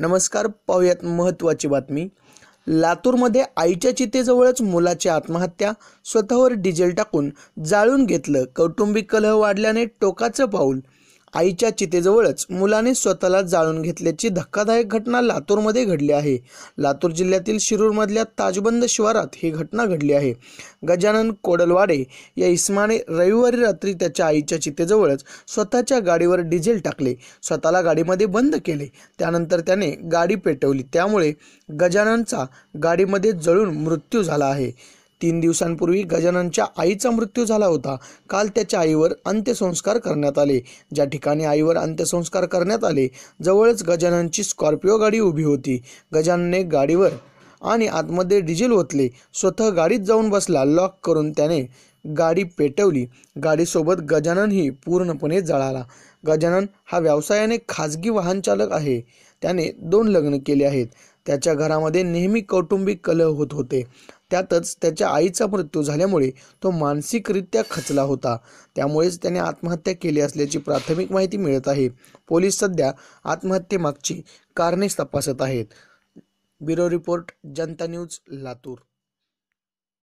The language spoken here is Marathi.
नमस्कार पाहूयात महत्त्वाची बातमी. लातूरमध्ये आईच्या चितेजवळच मुलाची आत्महत्या स्वतःवर डिझेल टाकून जाळून घेतलं. कौटुंबिक कलह वाढल्याने टोकाचं पाऊल आईच्या चितेजवळच मुलाने स्वतःला जाळून घेतल्याची धक्कादायक घटना लातूरमध्ये घडली आहे. लातूर जिल्ह्यातील शिरूरमधल्या ताजबंद शिवारात ही घटना घडली आहे. गजानन कोडलवाडे या इस्माने रविवारी रात्री त्याच्या आईच्या चितेजवळच स्वतःच्या गाडीवर डिझेल टाकले. स्वतःला गाडीमध्ये बंद केले. त्यानंतर त्याने गाडी पेटवली. त्यामुळे गजाननचा गाडीमध्ये जळून मृत्यू झाला आहे. तीन दिवसांपूर्वी गजाननच्या आईचा मृत्यू झाला होता. काल त्याच्या आईवर अंत्यसंस्कार करण्यात आले. ज्या ठिकाणी आईवर अंत्यसंस्कार करण्यात आले जवळच गजाननची स्कॉर्पिओ गाडी उभी होती. गजाननने गाडीवर आणि आतमध्ये डिझेल ओतले. स्वतः गाडीत जाऊन बसला लॉक करून त्याने गाडी पेटवली. गाडीसोबत गजाननही पूर्णपणे जळाला. गजानन हा व्यवसायाने खाजगी वाहनचालक आहे. त्याने दोन लग्न केले आहेत. त्याच्या घरामध्ये नेहमी कौटुंबिक कलह होत होते. त्यातच त्याच्या आईचा मृत्यू झाल्यामुळे तो मानसिकरित्या खचला होता. त्यामुळेच त्याने आत्महत्या केली असल्याची प्राथमिक माहिती मिळत आहे. पोलीस सध्या आत्महत्येमागची कारणे तपासत आहेत. Bureau report Janata news Latur.